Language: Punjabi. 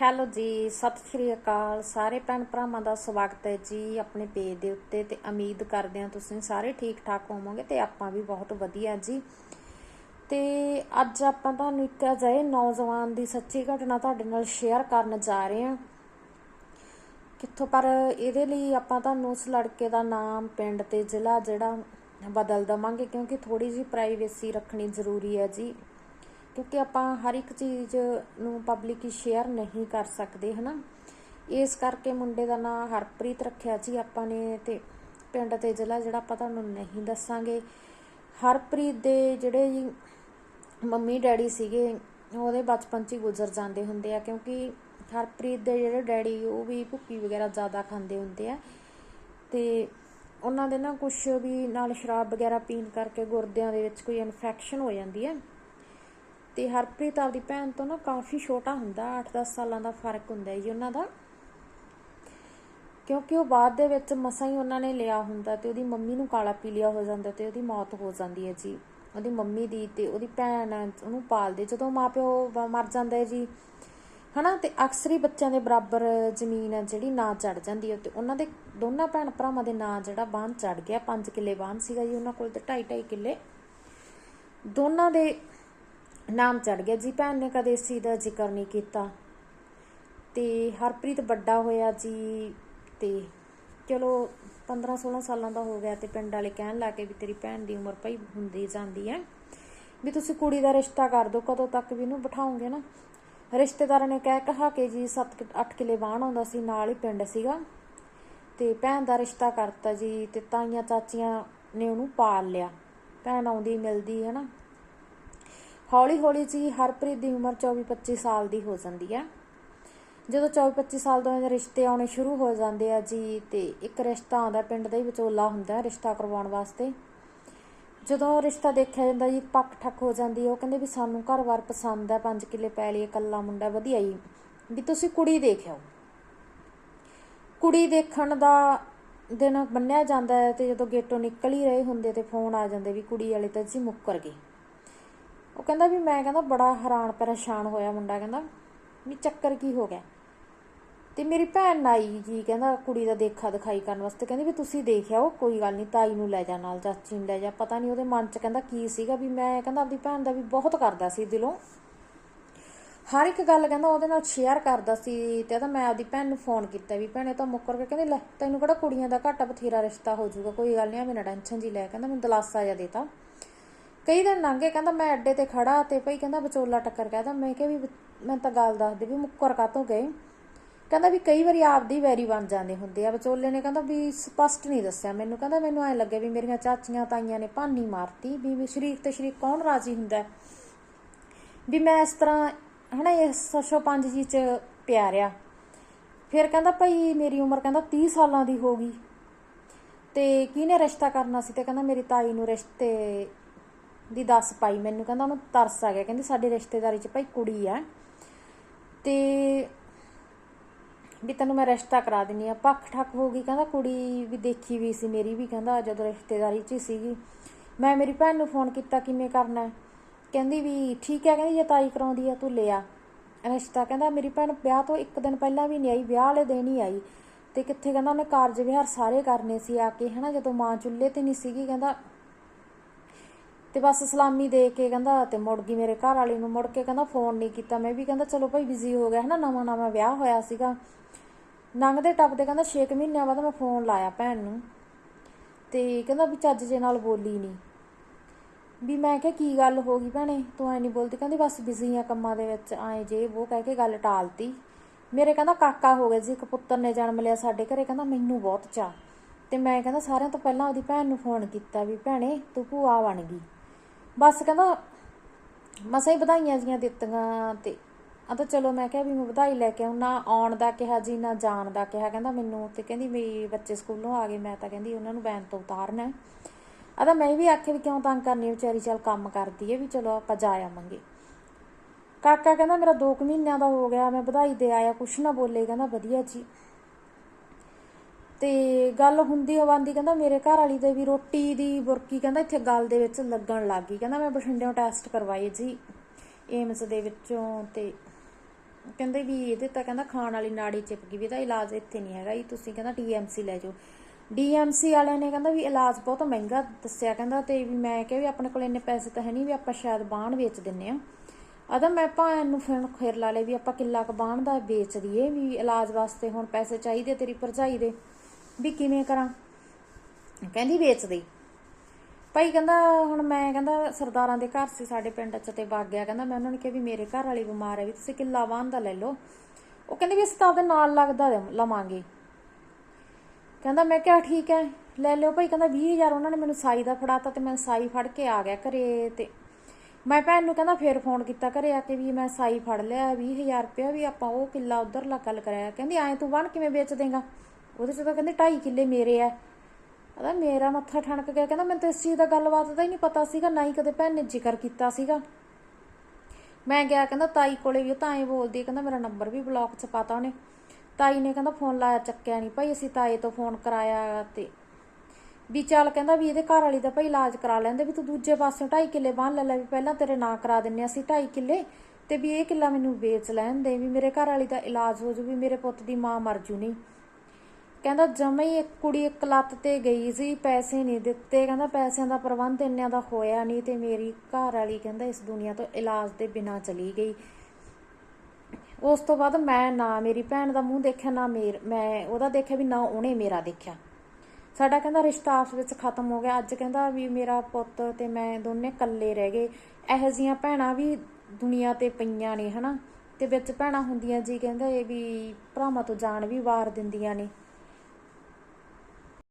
ਹੈਲੋ ਜੀ, ਸਤਿ ਸ਼੍ਰੀ ਅਕਾਲ। ਸਾਰੇ ਭੈਣ ਭਰਾਵਾਂ ਦਾ ਸਵਾਗਤ ਹੈ ਜੀ ਆਪਣੇ ਪੇਜ ਦੇ ਉੱਤੇ ਤੇ ਉਮੀਦ ਕਰਦੇ ਹਾਂ ਤੁਸੀਂ ਸਾਰੇ ਠੀਕ ਠਾਕ ਹੋਵੋਗੇ ਤੇ ਆਪਾਂ ਵੀ ਬਹੁਤ ਵਧੀਆ ਜੀ। ਤੇ ਅੱਜ ਆਪਾਂ ਤੁਹਾਨੂੰ ਇੱਕ ਅਜਿਹੇ ਨੌਜਵਾਨ ਦੀ ਸੱਚੀ ਘਟਨਾ ਤੁਹਾਡੇ ਨਾਲ ਸ਼ੇਅਰ ਕਰਨ ਜਾ ਰਹੇ ਹਾਂ। ਕਿੱਥੋਂ? ਪਰ ਇਹਦੇ ਲਈ ਆਪਾਂ ਤੁਹਾਨੂੰ ਉਸ ਲੜਕੇ ਦਾ ਨਾਮ, ਪਿੰਡ ਤੇ ਜ਼ਿਲ੍ਹਾ ਜਿਹੜਾ ਬਦਲ ਦਵਾਂਗੇ ਕਿਉਂਕਿ ਥੋੜੀ ਜਿਹੀ ਪ੍ਰਾਈਵੇਸੀ ਰੱਖਣੀ ਜ਼ਰੂਰੀ ਹੈ ਜੀ। ਕਿਉਂਕਿ ਆਪਾਂ ਹਰ ਇੱਕ ਚੀਜ਼ ਨੂੰ ਪਬਲਿਕ ਸ਼ੇਅਰ ਨਹੀਂ ਕਰ ਸਕਦੇ, ਹਨਾ? ਇਸ ਕਰਕੇ ਮੁੰਡੇ ਦਾ ਨਾਮ ਹਰਪ੍ਰੀਤ ਰੱਖਿਆ ਜੀ ਆਪਾਂ ਨੇ ਤੇ ਪਿੰਡ ਤੇ ਜ਼ਿਲ੍ਹਾ ਜਿਹੜਾ ਆਪਾਂ ਤੁਹਾਨੂੰ ਨਹੀਂ ਦੱਸਾਂਗੇ। ਹਰਪ੍ਰੀਤ ਦੇ ਜਿਹੜੇ ਜੀ ਮੰਮੀ ਡੈਡੀ ਸੀਗੇ, ਉਹਦੇ ਬਚਪਨ 'ਚ ਹੀ ਗੁਜ਼ਰ ਜਾਂਦੇ ਹੁੰਦੇ ਆ, ਕਿਉਂਕਿ ਹਰਪ੍ਰੀਤ ਦੇ ਜਿਹੜੇ ਡੈਡੀ ਉਹ ਵੀ ਭੁੱਕੀ ਵਗੈਰਾ ਜ਼ਿਆਦਾ ਖਾਂਦੇ ਹੁੰਦੇ ਆ। ਤੇ ਉਹਨਾਂ ਦੇ ਨਾ ਕੁਝ ਵੀ ਨਾਲ ਸ਼ਰਾਬ ਵਗੈਰਾ ਪੀਣ ਕਰਕੇ ਗੁਰਦਿਆਂ ਦੇ ਵਿੱਚ ਕੋਈ ਇਨਫੈਕਸ਼ਨ ਹੋ ਜਾਂਦੀ ਹੈ ਤੇ ਹਰਪ੍ਰੀਤ ਆਪਦੀ ਭੈਣ ਤੋਂ ਨਾ ਕਾਫੀ ਛੋਟਾ ਹੁੰਦਾ 8-10 ਸਾਲਾਂ ਦਾ ਫ਼ਰਕ ਹੁੰਦਾ ਜੀ ਉਹਨਾਂ ਦਾ। ਕਿਉਂਕਿ ਉਹ ਬਾਅਦ ਦੇ ਵਿੱਚ ਮਸਾਂ ਹੀ ਉਹਨਾਂ ਨੇ ਲਿਆ ਹੁੰਦਾ ਤੇ ਉਹਦੀ ਮੰਮੀ ਨੂੰ ਕਾਲਾ ਪੀਲੀਆ ਹੋ ਜਾਂਦਾ ਤੇ ਉਹਦੀ ਮੌਤ ਹੋ ਜਾਂਦੀ ਹੈ ਜੀ। ਉਹਦੀ ਮੰਮੀ ਦੀ ਤੇ ਉਹਦੀ ਭੈਣ ਉਹਨੂੰ ਪਾਲਦੇ। ਜਦੋਂ ਮਾਪਿਓ ਮਰ ਜਾਂਦਾ ਹੈ ਜੀ, ਹਨਾ, ਤੇ ਅਕਸਰ ਹੀ ਬੱਚਿਆਂ ਦੇ ਬਰਾਬਰ ਜ਼ਮੀਨ ਹੈ ਜਿਹੜੀ ਨਾਂ ਚੜ ਜਾਂਦੀ ਹੈ ਤੇ ਉਹਨਾਂ ਦੇ ਦੋਨਾਂ ਭੈਣ ਭਰਾਵਾਂ ਦੇ ਨਾਂ ਜਿਹੜਾ ਬਾਂਹ ਚੜ ਗਿਆ 5 ਕਿੱਲੇ ਬਾਂਹ ਸੀਗਾ ਜੀ ਉਹਨਾਂ ਕੋਲ ਤੇ 2.5 2.5 ਕਿੱਲੇ। ਦੋਨਾਂ ਦੇ ਨਾਮ ਚੜ ਗਿਆ। ਜੀ ਭੈਣ ਨੇ ਕਦੇ ਇਸ ਚੀਜ਼ ਦਾ ਜ਼ਿਕਰ ਨਹੀਂ ਕੀਤਾ। ਤੇ ਹਰਪ੍ਰੀਤ ਵੱਡਾ ਹੋਇਆ ਜੀ ਤੇ ਚਲੋ 15 16 ਸਾਲਾਂ ਦਾ ਹੋ ਗਿਆ ਤੇ ਪਿੰਡ ਵਾਲੇ ਕਹਿਣ ਲੱਗੇ ਵੀ ਤੇਰੀ ਭੈਣ ਦੀ ਉਮਰ ਭਈ ਹੁੰਦੀ ਜਾਂਦੀ ਹੈ। ਵੀ ਤੁਸੀਂ ਕੁੜੀ ਦਾ ਰਿਸ਼ਤਾ ਕਰ ਦਿਓ, ਕਦੋਂ ਤੱਕ ਵੀ ਇਹਨੂੰ ਬਿਠਾਉਂਗੇ ਨਾ। ਰਿਸ਼ਤੇਦਾਰਾਂ ਨੇ ਕਹਿ ਕਹਾ ਕੇ ਜੀ 7-8 ਕਿਲੇ ਬਾਣ ਆਉਂਦਾ ਸੀ, ਨਾਲ ਹੀ ਪਿੰਡ ਸੀਗਾ। ਤੇ ਭੈਣ ਦਾ ਰਿਸ਼ਤਾ ਕਰਤਾ ਜੀ ਤੇ ਤਾਈਆਂ ਚਾਚੀਆਂ ਨੇ ਉਹਨੂੰ ਪਾਲ ਲਿਆ। ਭੈਣ ਆਉਂਦੀ ਮਿਲਦੀ ਹੈ ਨਾ। ਹੌਲੀ ਹੌਲੀ ਜੀ ਹਰਪ੍ਰੀਤ ਦੀ ਉਮਰ 24-25 ਸਾਲ ਦੀ ਹੋ ਜਾਂਦੀ ਹੈ ਜਦੋਂ 24-25 ਸਾਲ ਤੋਂ ਇਹਦੇ ਰਿਸ਼ਤੇ ਆਉਣੇ ਸ਼ੁਰੂ ਹੋ ਜਾਂਦੇ ਆ ਜੀ, ਤੇ ਇੱਕ ਰਿਸ਼ਤਾ ਆਉਂਦਾ ਪਿੰਡ ਦਾ ਹੀ ਵਿਚੋਲਾ ਹੁੰਦਾ, ਰਿਸ਼ਤਾ ਕਰਵਾਉਣ ਵਾਸਤੇ। ਜਦੋਂ ਰਿਸ਼ਤਾ ਦੇਖਿਆ ਜਾਂਦਾ ਜੀ, ਪੱਕ ਠੱਕ ਹੋ ਜਾਂਦੀ ਉਹ ਕਹਿੰਦੇ ਵੀ ਸਾਨੂੰ ਘਰ ਵਾਰ ਪਸੰਦ ਹੈ ਪੰਜ ਕਿੱਲੇ ਪੈ ਲਈ ਇਕੱਲਾ ਮੁੰਡਾ ਵਧੀਆ ਹੀ ਵੀ ਤੁਸੀਂ ਕੁੜੀ ਦੇਖਿਓ। ਕੁੜੀ ਦੇਖਣ ਦਾ ਦਿਨ ਬੰਨਿਆ ਜਾਂਦਾ ਹੈ ਤੇ ਜਦੋਂ ਗੇਟੋਂ ਨਿਕਲ ਹੀ ਰਹੇ ਹੁੰਦੇ ਤੇ ਫੋਨ ਆ ਜਾਂਦੇ ਵੀ ਕੁੜੀ ਵਾਲੇ ਤਾਂ ਜੀ ਮੁੱਕਰ ਗਏ। ਉਹ ਕਹਿੰਦਾ ਵੀ ਮੈਂ ਕਹਿੰਦਾ ਬੜਾ ਹੈਰਾਨ ਪਰੇਸ਼ਾਨ ਹੋਇਆ ਮੁੰਡਾ, ਕਹਿੰਦਾ ਵੀ ਚੱਕਰ ਕੀ ਹੋ ਗਿਆ? ਤੇ ਮੇਰੀ ਭੈਣ ਆਈ ਜੀ ਕਹਿੰਦਾ ਕੁੜੀ ਦਾ ਦੇਖਾ ਦਿਖਾਈ ਕਰਨ ਵਾਸਤੇ ਕਹਿੰਦੀ ਵੀ ਤੁਸੀਂ ਦੇਖਿਆ ਉਹ? ਕੋਈ ਗੱਲ ਨਹੀਂ ਤਾਈ ਨੂੰ ਲੈ ਜਾ ਨਾਲ, ਚਾਚੀ ਨੂੰ ਲੈ ਜਾ। ਪਤਾ ਨਹੀਂ ਉਹਦੇ ਮਨ 'ਚ ਕਹਿੰਦਾ ਕੀ ਸੀਗਾ ਵੀ ਮੈਂ ਕਹਿੰਦਾ ਆਪਦੀ ਭੈਣ ਦਾ ਵੀ ਬਹੁਤ ਕਰਦਾ ਸੀ ਦਿਲੋਂ। ਹਰ ਇੱਕ ਗੱਲ ਕਹਿੰਦਾ ਉਹਦੇ ਨਾਲ ਸ਼ੇਅਰ ਕਰਦਾ ਸੀ ਤੇ ਕਹਿੰਦਾ ਮੈਂ ਆਪਦੀ ਭੈਣ ਨੂੰ ਫੋਨ ਕੀਤਾ ਵੀ ਭੈਣੇ ਤਾਂ ਮੁੱਕਰ ਕੇ ਕਹਿੰਦੀ ਲੈ ਤੈਨੂੰ ਕਿਹੜਾ ਕੁੜੀਆਂ ਦਾ ਘਾਟਾ ਬਥੇਰਾ ਰਿਸ਼ਤਾ ਹੋ ਜਾਊਗਾ, ਕੋਈ ਗੱਲ ਨਹੀਂ ਐਵੇਂ ਟੈਨਸ਼ਨ ਜੀ ਲੈ। ਕਹਿੰਦਾ ਮੈਨੂੰ ਦਲਾਸਾ ਜਿਹਾ ਦੇਤਾ ਕਈ ਦਿਨ ਲੰਘੇ ਕਹਿੰਦਾ ਮੈਂ ਅੱਡੇ ਤੇ ਖੜਾ ਤੇ ਭਈ ਕਹਿੰਦਾ ਵਿਚੋਲਾ ਟੱਕਰ ਕਹਿੰਦਾ ਮੈਂ ਕਿਹਾ ਵੀ ਮੈਂ ਤਾਂ ਗੱਲ ਦੱਸਦੀ ਵੀ ਮੁੱਕਰ ਕਾਤੋਂ ਗਏ। ਕਹਿੰਦਾ ਵੀ ਕਈ ਵਾਰੀ ਆਪਦੀ ਵੈਰੀ ਬਣ ਜਾਂਦੇ ਹੁੰਦੇ ਆ। ਵਿਚੋਲੇ ਨੇ ਕਹਿੰਦਾ ਵੀ ਸਪਸ਼ਟ ਨਹੀਂ ਦੱਸਿਆ ਮੈਨੂੰ। ਕਹਿੰਦਾ ਮੈਨੂੰ ਐ ਲੱਗਿਆ ਵੀ ਮੇਰੀਆਂ ਚਾਚੀਆਂ ਤਾਈਆਂ ਨੇ ਭਾਨੀ ਮਾਰਤੀ ਵੀ ਵੀ ਸ਼ਰੀਕ ਤੇ ਸ਼ਰੀਕ ਕੌਣ ਰਾਜੀ ਹੁੰਦਾ ਵੀ ਮੈਂ ਇਸ ਤਰ੍ਹਾਂ ਹਨਾ ਇਸ 605 ਜੀ ਚ ਪਿਆਰਿਆ। ਫਿਰ ਕਹਿੰਦਾ ਭਾਈ ਮੇਰੀ ਉਮਰ ਕਹਿੰਦਾ 30 ਸਾਲਾਂ ਦੀ ਹੋ ਗਈ। ਤੇ ਕਿਹਨੇ ਰਿਸ਼ਤਾ ਕਰਨਾ ਸੀ? ਤੇ ਕਹਿੰਦਾ ਮੇਰੀ ਤਾਈ ਨੂੰ ਰਿਸ਼ਤੇ ਦੀ ਦੱਸ ਪਾਈ ਮੈਨੂੰ, ਕਹਿੰਦਾ ਉਹਨੂੰ ਤਰਸ ਆ ਗਿਆ, ਕਹਿੰਦੀ ਸਾਡੇ ਰਿਸ਼ਤੇਦਾਰੀ 'ਚ ਭਾਈ ਕੁੜੀ ਆ। ਤੇ ਵੀ ਤੈਨੂੰ ਮੈਂ ਰਿਸ਼ਤਾ ਕਰਾ ਦਿੰਨੀ ਆ। ਪੱਖ ਠੱਕ ਹੋ ਗਈ, ਕਹਿੰਦਾ ਕੁੜੀ ਵੀ ਦੇਖੀ ਵੀ ਸੀ ਮੇਰੀ ਵੀ, ਕਹਿੰਦਾ ਜਦੋਂ ਰਿਸ਼ਤੇਦਾਰੀ 'ਚ ਸੀਗੀ। ਮੈਂ ਮੇਰੀ ਭੈਣ ਨੂੰ ਫੋਨ ਕੀਤਾ, ਕਿਵੇਂ ਕਰਨਾ? ਕਹਿੰਦੀ ਵੀ ਠੀਕ ਹੈ ਕਹਿੰਦੀ ਜੇ ਤਾਈ ਕਰਾਉਂਦੀ ਆ ਤੂੰ ਲਿਆ ਰਿਸ਼ਤਾ ਕਹਿੰਦਾ ਮੇਰੀ ਭੈਣ ਵਿਆਹ ਤੋਂ ਇੱਕ ਦਿਨ ਪਹਿਲਾਂ ਵੀ ਨਹੀਂ ਆਈ, ਵਿਆਹ ਵਾਲੇ ਦਿਨ ਹੀ ਆਈ। ਤੇ ਕਿੱਥੇ ਕਹਿੰਦਾ ਉਹਨੇ ਕਾਰਜ ਵਿਹਾਰ ਸਾਰੇ ਕਰਨੇ ਸੀ ਆ ਕੇ, ਹਨਾ, ਜਦੋਂ ਮਾਂ ਚੁੱਲ੍ਹੇ ਤੇ ਨਹੀਂ ਸੀਗੀ, ਕਹਿੰਦਾ ਤੇ ਬਸ ਸਲਾਮੀ ਦੇ ਕੇ ਕਹਿੰਦਾ ਤੇ ਮੁੜ ਗਈ ਮੇਰੇ ਘਰ ਵਾਲੀ ਨੂੰ, ਮੁੜ ਕੇ ਕਹਿੰਦਾ ਫੋਨ ਨਹੀਂ ਕੀਤਾ। ਮੈਂ ਵੀ ਕਹਿੰਦਾ, ਚਲੋ ਭਾਈ ਬਿਜ਼ੀ ਹੋ ਗਿਆ ਹਨਾ ਨਵਾਂ ਨਵਾਂ ਵਿਆਹ ਹੋਇਆ ਸੀਗਾ। ਨੰਗਦੇ ਟੱਪਦੇ ਕਹਿੰਦਾ 6 ਮਹੀਨਿਆਂ ਬਾਅਦ ਮੈਂ ਫੋਨ ਲਾਇਆ ਭੈਣ ਨੂੰ। ਤੇ ਕਹਿੰਦਾ ਵੀ ਚੱਜ ਜੇ ਨਾਲ ਬੋਲੀ ਨਹੀਂ ਵੀ ਮੈਂ ਕਿਹਾ, ਕੀ ਗੱਲ ਹੋ ਗਈ ਭੈਣੇ? ਤੂੰ ਐ ਨਹੀਂ ਬੋਲਦੀ? ਕਹਿੰਦੀ, ਬਸ ਬਿਜ਼ੀ ਆ ਕੰਮਾਂ ਦੇ ਵਿੱਚ, ਆਏ ਜੇ ਉਹ ਕਹਿ ਕੇ ਗੱਲ ਟਾਲਤੀ। ਮੇਰੇ ਕਹਿੰਦਾ, ਕਾਕਾ ਹੋ ਗਿਆ ਜੀ, ਇੱਕ ਪੁੱਤਰ ਨੇ ਜਨਮ ਲਿਆ ਸਾਡੇ ਘਰੇ। ਕਹਿੰਦਾ, ਮੈਨੂੰ ਬਹੁਤ ਚਾਹ ਤੇ ਮੈਂ ਕਹਿੰਦਾ, ਸਾਰਿਆਂ ਤੋਂ ਪਹਿਲਾਂ ਉਹਦੀ ਭੈਣ ਨੂੰ ਫੋਨ ਕੀਤਾ ਵੀ, ਭੈਣੇ, ਤੂੰ ਭੂਆ ਬਣ ਗਈ। ਬਸ ਕਹਿੰਦਾ ਮਸਾਂ ਹੀ ਵਧਾਈਆਂ ਜੀਆਂ ਦਿੱਤੀਆਂ ਤੇ ਆ ਤਾਂ ਚਲੋ ਮੈਂ ਕਿਹਾ ਵੀ ਮੈਂ ਵਧਾਈ ਲੈ ਕੇ ਆਉਂ ਨਾ ਆਉਣ ਦਾ ਕਿਹਾ ਜੀ, ਨਾ ਜਾਣ ਦਾ ਕਿਹਾ। ਕਹਿੰਦਾ ਮੈਨੂੰ ਤੇ ਕਹਿੰਦੀ ਵੀ ਬੱਚੇ ਸਕੂਲੋਂ ਆ ਗਏ, ਮੈਂ ਤਾਂ ਕਹਿੰਦੀ ਉਹਨਾਂ ਨੂੰ ਵੈਨ ਤੋਂ ਉਤਾਰਨਾ ਆ ਤਾਂ ਮੈਂ ਵੀ ਆਖਿਆ ਵੀ ਕਿਉਂ ਤੰਗ ਕਰਨੀ ਵਿਚਾਰੀ ਚੱਲ ਕੰਮ ਕਰਦੀ ਏ ਵੀ ਚਲੋ ਆਪਾਂ ਜਾ ਆਵਾਂਗੇ। ਕਾਕਾ ਕਹਿੰਦਾ ਮੇਰਾ 2 ਮਹੀਨਿਆਂ ਦਾ ਹੋ ਗਿਆ, ਮੈਂ ਵਧਾਈ ਦੇ ਆਇਆ, ਕੁਛ ਨਾ ਬੋਲੇ, ਕਹਿੰਦਾ ਵਧੀਆ ਜੀ। ਤੇ ਗੱਲ ਹੁੰਦੀ ਹਵਾਂਦੀ ਕਹਿੰਦਾ ਮੇਰੇ ਘਰ ਵਾਲੀ ਦੇ ਵੀ ਰੋਟੀ ਦੀ ਬੁਰਕੀ ਕਹਿੰਦਾ ਇੱਥੇ ਗਲ ਦੇ ਵਿੱਚ ਲੱਗਣ ਲੱਗ ਗਈ। ਕਹਿੰਦਾ ਮੈਂ ਬਠਿੰਡਿਓਂ ਟੈਸਟ ਕਰਵਾਏ ਜੀ ਏਮਸ ਦੇ ਵਿੱਚੋਂ ਤੇ ਕਹਿੰਦੇ ਵੀ ਇਹਦੇ ਤਾਂ ਕਹਿੰਦਾ ਖਾਣ ਵਾਲੀ ਨਾੜੀ ਚਿਪ ਗਈ ਵੀ ਇਹਦਾ ਇਲਾਜ ਇੱਥੇ ਨਹੀਂ ਹੈਗਾ ਜੀ, ਤੁਸੀਂ ਕਹਿੰਦਾ ਡੀਐਮਸੀ ਲੈ ਜਾਓ। ਡੀਐਮਸੀ ਵਾਲਿਆਂ ਨੇ ਕਹਿੰਦਾ ਵੀ ਇਲਾਜ ਬਹੁਤ ਮਹਿੰਗਾ ਦੱਸਿਆ ਕਹਿੰਦਾ ਤੇ ਵੀ ਮੈਂ ਕਿਹਾ ਵੀ ਆਪਣੇ ਕੋਲ ਇੰਨੇ ਪੈਸੇ ਤਾਂ ਹੈ ਨਹੀਂ ਵੀ ਆਪਾਂ ਸ਼ਾਇਦ ਬਾਣ ਵੇਚ ਦਿੰਨੇ ਆ। ਆਦਾ ਮੈਂ ਭੈਣ ਨੂੰ ਫਿਰ ਖੇਰ ਲਾ ਲਏ ਵੀ ਆਪਾਂ ਕਿੱਲਾ ਕ ਬਾਣ ਦਾ ਵੇਚ ਦਈਏ ਵੀ ਇਲਾਜ ਵਾਸਤੇ ਹੁਣ ਪੈਸੇ ਚਾਹੀਦੇ ਤੇਰੀ ਭਰਜਾਈ ਦੇ। ਵੀ ਕਿਵੇਂ ਕਰਾਂ? ਕਹਿੰਦੀ ਵੇਚ ਦੇ ਭਾਈ ਕਹਿੰਦਾ, ਹੁਣ ਮੈਂ ਕਹਿੰਦਾ ਸਰਦਾਰਾਂ ਦੇ ਘਰ ਸੀ ਸਾਡੇ ਪਿੰਡ ਚ ਤੇ ਵਗ ਗਿਆ। ਕਹਿੰਦਾ ਮੈਂ ਉਹਨਾਂ ਨੇ ਕਿਹਾ ਵੀ ਮੇਰੇ ਘਰ ਵਾਲੀ ਬਿਮਾਰ ਹੈ ਵੀ ਤੁਸੀਂ ਕਿੱਲਾ ਵਾਹਨ ਦਾ ਲੈ ਲਓ। ਉਹ ਕਹਿੰਦੇ ਵੀ ਅਸੀਂ ਤਾਂ ਉਹਦੇ ਨਾਲ ਲੱਗਦਾ ਲਵਾਂਗੇ। ਕਹਿੰਦਾ ਮੈਂ ਕਿਹਾ ਠੀਕ ਹੈ, ਲੈ ਲਿਓ ਭਾਈ। ਕਹਿੰਦਾ 20000 ਉਹਨਾਂ ਨੇ ਮੈਨੂੰ ਸਾਈ ਦਾ ਫੜਾਤਾ ਤੇ ਮੈਂ ਸਾਈ ਫੜ ਕੇ ਆ ਗਿਆ ਘਰੇ ਤੇ ਮੈਂ ਭੈਣ ਨੂੰ ਕਹਿੰਦਾ ਫੇਰ ਫੋਨ ਕੀਤਾ ਘਰੇ ਆ ਕੇ ਵੀ ਮੈਂ ਸਾਈ ਫੜ ਲਿਆ 20000 ਰੁਪਇਆ ਵੀ ਆਪਾਂ ਉਹ ਕਿੱਲਾ ਉਧਰ ਲਾ ਗੱਲ ਕਰਾਇਆ। ਕਹਿੰਦੀ ਐਂ ਤੂੰ ਬਣ ਕਿਵੇਂ ਵੇਚ ਦੇਗਾ? ਉਹਦੇ ਚ ਤਾਂ ਕਹਿੰਦੇ 2.5 ਕਿੱਲੇ ਮੇਰੇ ਆ। ਕਹਿੰਦਾ ਮੇਰਾ ਮੱਥਾ ਠਣਕ ਗਿਆ, ਕਹਿੰਦਾ ਮੈਨੂੰ ਤਾਂ ਇਸ ਚੀਜ਼ ਦਾ ਗੱਲਬਾਤ ਦਾ ਹੀ ਨਹੀਂ ਪਤਾ ਸੀਗਾ, ਨਾ ਹੀ ਕਦੇ ਭੈਣ ਨੇ ਜ਼ਿਕਰ ਕੀਤਾ ਸੀਗਾ। ਮੈਂ ਗਿਆ ਕਹਿੰਦਾ ਤਾਈ ਕੋਲੇ ਵੀ ਤਾਂ ਐਂ ਬੋਲਦੀ ਕਹਿੰਦਾ ਮੇਰਾ ਨੰਬਰ ਵੀ ਬਲੌਕ 'ਚ ਪਾਤਾ ਉਹਨੇ। ਤਾਈ ਨੇ ਕਹਿੰਦਾ ਫੋਨ ਲਾਇਆ, ਚੱਕਿਆ ਨਹੀਂ ਭਾਈ, ਅਸੀਂ ਤਾਏ ਤੋਂ ਫੋਨ ਕਰਾਇਆ ਤੇ ਵੀ ਚੱਲ ਕਹਿੰਦਾ ਵੀ ਇਹਦੇ ਘਰ ਵਾਲੀ ਦਾ ਭਾਈ ਇਲਾਜ ਕਰਾ ਲੈਂਦੇ, ਵੀ ਤੂੰ ਦੂਜੇ ਪਾਸੇ 2.5 ਕਿੱਲੇ ਬੰਨ ਲੈ ਲੈ ਵੀ ਪਹਿਲਾਂ ਤੇਰੇ ਨਾਂ ਕਰਾ ਦਿੰਨੇ ਅਸੀਂ 2.5 ਕਿੱਲੇ ਤੇ ਵੀ ਇਹ ਕਿੱਲਾ ਮੈਨੂੰ ਵੇਚ ਲੈਣ ਦੇ, ਵੀ ਮੇਰੇ ਘਰ ਵਾਲੀ ਦਾ ਇਲਾਜ ਹੋ ਜੂ, ਵੀ ਮੇਰੇ ਪੁੱਤ ਦੀ ਮਾਂ ਮਰ ਜੂ ਨਹੀਂ ਕਹਿੰਦਾ ਜਮਾ ਹੀ ਇੱਕ ਕੁੜੀ ਇੱਕ ਲੱਤ ਤੇ ਗਈ ਸੀ, ਪੈਸੇ ਨਹੀਂ ਦਿੱਤੇ। ਕਹਿੰਦਾ ਪੈਸਿਆਂ ਦਾ ਪ੍ਰਬੰਧ ਇੰਨਿਆਂ ਦਾ ਹੋਇਆ ਨਹੀਂ ਤੇ ਮੇਰੀ ਘਰ ਵਾਲੀ ਕਹਿੰਦਾ ਇਸ ਦੁਨੀਆ ਤੋਂ ਇਲਾਜ ਦੇ ਬਿਨਾ ਚਲੀ ਗਈ। ਉਸ ਤੋਂ ਬਾਅਦ ਮੈਂ ਨਾ ਮੇਰੀ ਭੈਣ ਦਾ ਮੂੰਹ ਦੇਖਿਆ, ਨਾ ਮੇਰ, ਮੈਂ ਉਹਦਾ ਦੇਖਿਆ ਵੀ ਨਾ ਉਹਨੇ ਮੇਰਾ ਦੇਖਿਆ। ਸਾਡਾ ਕਹਿੰਦਾ ਰਿਸ਼ਤਾ ਆਪਸ ਵਿੱਚ ਖਤਮ ਹੋ ਗਿਆ। ਅੱਜ ਕਹਿੰਦਾ ਵੀ ਮੇਰਾ ਪੁੱਤ ਤੇ ਮੈਂ ਦੋਨੇ ਇਕੱਲੇ ਰਹਿ ਗਏ। ਇਹੋ ਜੀਆਂ ਭੈਣਾਂ ਵੀ ਦੁਨੀਆ ਤੇ ਪਈਆਂ ਨੇ, ਹਨਾ? ਤੇ ਵਿੱਚ ਭੈਣਾਂ ਹੁੰਦੀਆਂ ਜੀ, ਕਹਿੰਦਾ ਇਹ ਵੀ ਭਰਾਵਾਂ ਤੋਂ ਜਾਨ ਵੀ ਵਾਰ ਦਿੰਦੀਆਂ ਨੇ।